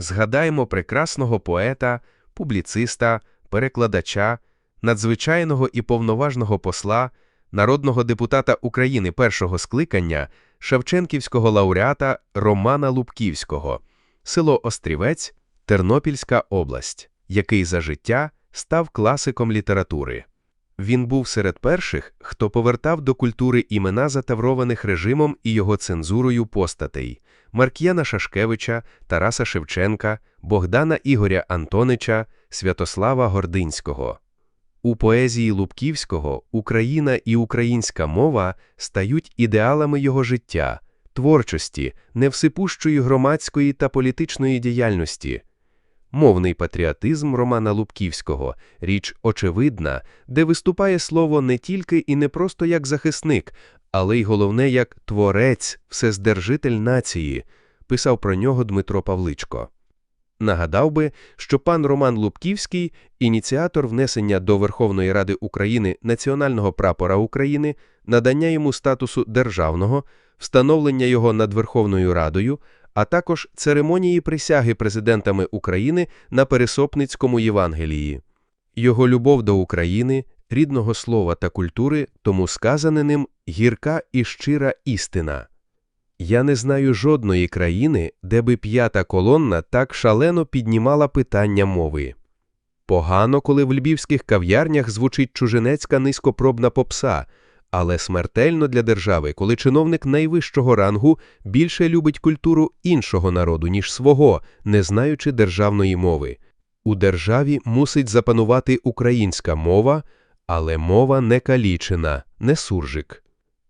Згадаємо прекрасного поета, публіциста, перекладача, надзвичайного і повноважного посла, народного депутата України першого скликання, Шевченківського лауреата Романа Лубківського, село Острівець, Тернопільська область, який за життя став класиком літератури. Він був серед перших, хто повертав до культури імена затаврованих режимом і його цензурою постатей Марк'яна Шашкевича, Тараса Шевченка, Богдана Ігоря Антонича, Святослава Гординського. У поезії Лубківського Україна і українська мова стають ідеалами його життя, творчості, невсипущої громадської та політичної діяльності. Мовний патріотизм Романа Лубківського – річ очевидна, де виступає слово не тільки і не просто як захисник, але й головне як творець, вседержитель нації, писав про нього Дмитро Павличко. Нагадав би, що пан Роман Лубківський – ініціатор внесення до Верховної Ради України національного прапора України, надання йому статусу державного, встановлення його над Верховною Радою, а також церемонії присяги президентами України на Пересопницькому Євангелії. Його любов до України, рідного слова та культури, тому сказане ним гірка і щира істина. Я не знаю жодної країни, де би п'ята колонна так шалено піднімала питання мови. Погано, коли в львівських кав'ярнях звучить чужинецька низькопробна попса, але смертельно для держави, коли чиновник найвищого рангу більше любить культуру іншого народу, ніж свого, не знаючи державної мови. У державі мусить запанувати українська мова, але мова не калічена, не суржик.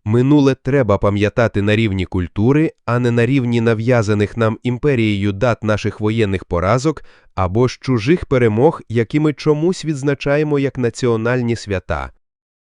Минуле треба пам'ятати на рівні культури, а не на рівні нав'язаних нам імперією дат наших воєнних поразок або ж чужих перемог, які ми чомусь відзначаємо як національні свята.